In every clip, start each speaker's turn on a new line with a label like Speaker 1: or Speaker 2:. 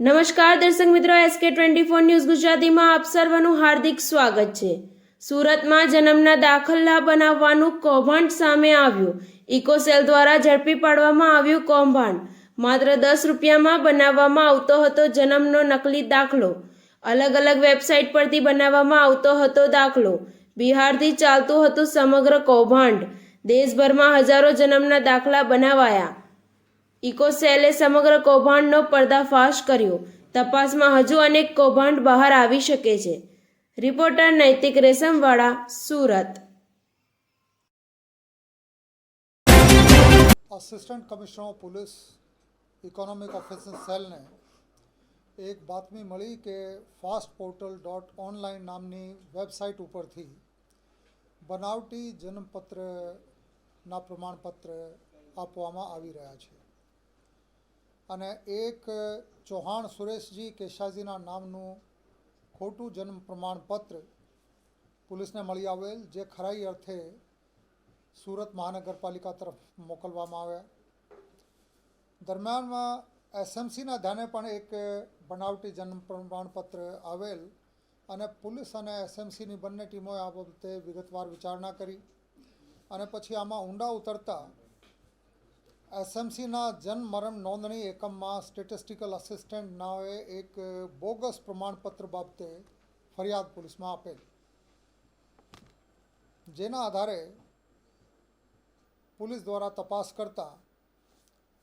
Speaker 1: નમસ્કાર દર્શક મિત્રો એસકે ટ્વેન્ટી ફોર ન્યૂઝ ગુજરાતીમાં આપ સર્વનું હાર્દિક સ્વાગત છે. સુરતમાં જન્મના દાખલા બનાવવાનું કૌભાંડ સામે આવ્યું. ઇકોસેલ દ્વારા ઝડપી પાડવામાં આવ્યું કૌભાંડ. માત્ર દસ રૂપિયામાં બનાવવામાં આવતો હતો જન્મનો નકલી દાખલો. અલગ અલગ વેબસાઇટ પરથી બનાવવામાં આવતો હતો દાખલો. બિહારથી ચાલતું હતું સમગ્ર કૌભાંડ. દેશભરમાં હજારો જન્મના દાખલા બનાવાયા. ઇકોસેલે સમગ્ર કૌભાંડનો પર્દાફાશ કર્યો. તપાસમાં હજુ અનેક કૌભાંડ બહાર આવી શકે છે. Reporter Naitik Reshamwala, Surat.
Speaker 2: Assistant commissioner of police economic officer સેલને એક બાતમી મળી કે ફાસ્ટ પોર્ટલ ડોટ ઓનલાઈન નામની વેબસાઇટ ઉપરથી બનાવટી જન્મપત્રના પ્રમાણપત્ર આપવામાં આવી રહ્યા છે. અને એક ચૌહાણ સુરેશજી કેશાજીના નામનું ખોટું જન્મ પ્રમાણપત્ર પોલીસને મળી આવેલ, જે ખરાઈ અર્થે સુરત મહાનગરપાલિકા તરફ મોકલવામાં આવ્યા. દરમિયાનમાં એસએમસીના ધ્યાને પણ એક બનાવટી જન્મ પ્રમાણપત્ર આવેલ અને પોલીસ અને એસએમસીની બંને ટીમોએ આ બાબતે વિગતવાર વિચારણા કરી અને પછી આમાં ઊંડા ઉતરતા એસએમસીના જન્મ મરણ નોંધણી એકમમાં સ્ટેટિસ્ટિકલ અસિસ્ટન્ટ નાવે એક બોગસ પ્રમાણપત્ર બાબતે ફરિયાદ પોલીસમાં આપેલ. જેના આધારે પોલીસ દ્વારા તપાસ કરતા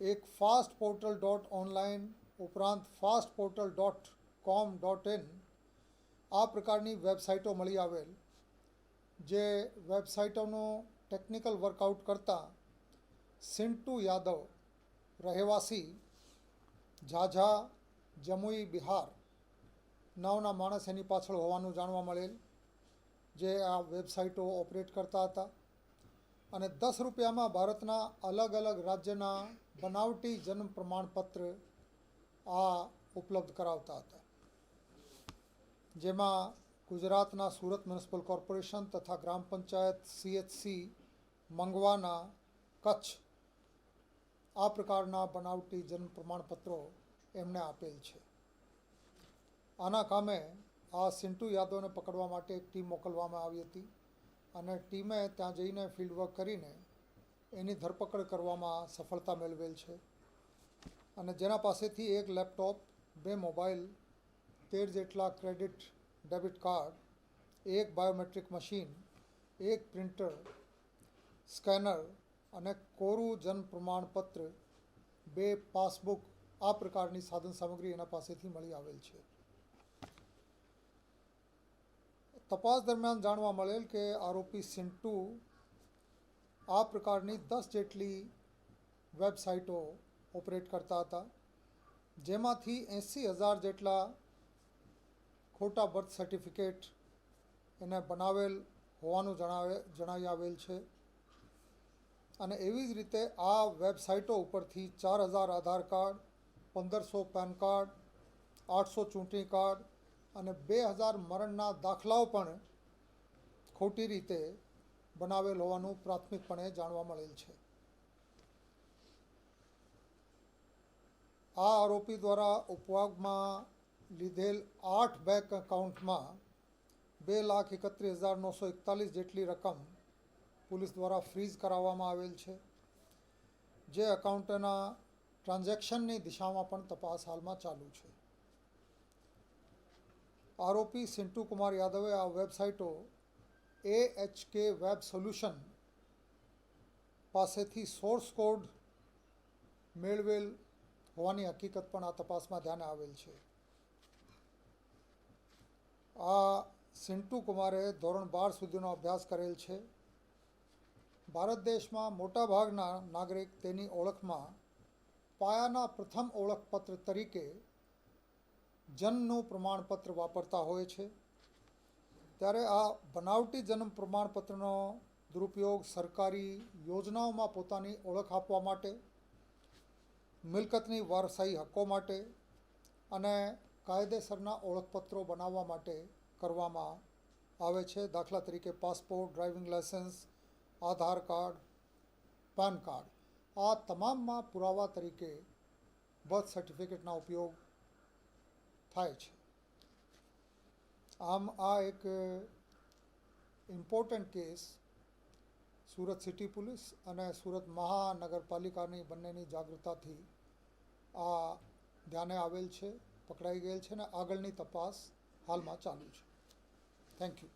Speaker 2: એક ફાસ્ટ પોર્ટલ ડોટ ઓનલાઈન ઉપરાંત fast portal dot com dot in આ પ્રકારની વેબસાઇટો મળી આવેલ, જે વેબસાઇટોનું ટેકનિકલ વર્કઆઉટ કરતાં સિન્ટુ યાદવ, રહેવાસી ઝાઝા જમુઈ બિહાર, નાવના માણસ એની પાછળ હોવાનું જાણવા મળેલ, જે આ વેબસાઇટો ઓપરેટ કરતા હતા. અને દસ રૂપિયામાં ભારતના અલગ અલગ રાજ્યના બનાવટી જન્મ પ્રમાણપત્ર આ ઉપલબ્ધ કરાવતા હતા. જેમાં ગુજરાતના સુરત મ્યુનિસિપલ કોર્પોરેશન તથા ગ્રામ પંચાયત સીએચસી મંગવાના કચ્છ આ પ્રકારના બનાવટી જન્મ પ્રમાણપત્રો એમને આપેલ છે. આના કામે આ સિન્ટુ યાદવને પકડવા માટે એક ટીમ મોકલવામાં આવી હતી અને ટીમે ત્યાં જઈને ફિલ્ડવર્ક કરીને એની ધરપકડ કરવામાં સફળતા મેળવેલ છે. અને જેના પાસેથી એક લેપટોપ, બે મોબાઈલ, તેર જેટલા ક્રેડિટ, ડેબિટ કાર્ડ, એક બાયોમેટ્રિક મશીન, એક પ્રિન્ટર, સ્કેનર અને કોરું જન્મ પ્રમાણપત્ર બે પાસબુક આ પ્રકારની સાધન સામગ્રી એના પાસેથી મળી આવેલ છે. તપાસ દરમિયાન જાણવા મળેલ કે આરોપી સિન્ટુ આ પ્રકારની દસ જેટલી વેબસાઇટો ઓપરેટ કરતા હતા, જેમાંથી એંસી હજાર જેટલા ખોટા બર્થ સર્ટિફિકેટ એને બનાવેલ હોવાનું જણાવે જણાવી આવેલ છે. અને એવી જ રીતે આ વેબસાઇટો ઉપરથી ચાર હજાર આધાર કાર્ડ, પંદરસો પેન કાર્ડ, આઠસો ચૂંટણી કાર્ડ અને બે હજાર મરણના દાખલાઓ પણ ખોટી રીતે બનાવેલ હોવાનું પ્રાથમિકપણે જાણવા મળેલ છે. આ આરોપી દ્વારા ઉપવાગમાં લીધેલ આઠ બેંક એકાઉન્ટમાં બે લાખ એકત્રીસ હજાર નવસો એકતાલીસ જેટલી રકમ પોલીસ દ્વારા ફ્રીઝ કરાવવામાં આવેલ છે. જે એકાઉન્ટના ટ્રાન્ઝેક્શનની દિશામાં પણ તપાસ હાલમાં ચાલુ છે. આરોપી સિન્ટુ કુમાર યાદવે આ વેબસાઇટો A H K web solution પાસેથી સોર્સ કોડ મેળવેલ હોવાની હકીકત પણ આ તપાસમાં ધ્યાને આવેલ છે. આ સિન્ટુ કુમારે ધોરણ બાર સુધીનો અભ્યાસ કરેલ છે. ભારત દેશમાં મોટાભાગના નાગરિક તેની ઓળખમાં પાયાના પ્રથમ ઓળખપત્ર તરીકે જન્મનું પ્રમાણપત્ર વાપરતા હોય છે. ત્યારે આ બનાવટી જન્મ પ્રમાણપત્રનો દુરુપયોગ સરકારી યોજનાઓમાં પોતાની ઓળખ આપવા માટે, મિલકતની વારસાઈ હક્કો માટે અને કાયદેસરના ઓળખપત્રો બનાવવા માટે કરવામાં આવે છે. દાખલા તરીકે passport, driving licence Aadhaar card, PAN card. આ તમામમાં પુરાવા તરીકે બર્થ સર્ટિફિકેટના ઉપયોગ થાય છે. આમ આ એક important case Surat city police અને સુરત મહાનગરપાલિકાની બંનેની જાગૃતતાથી આ ધ્યાને આવેલ છે, પકડાઈ ગયેલ છે અને આગળની તપાસ હાલમાં ચાલુ છે. Thank you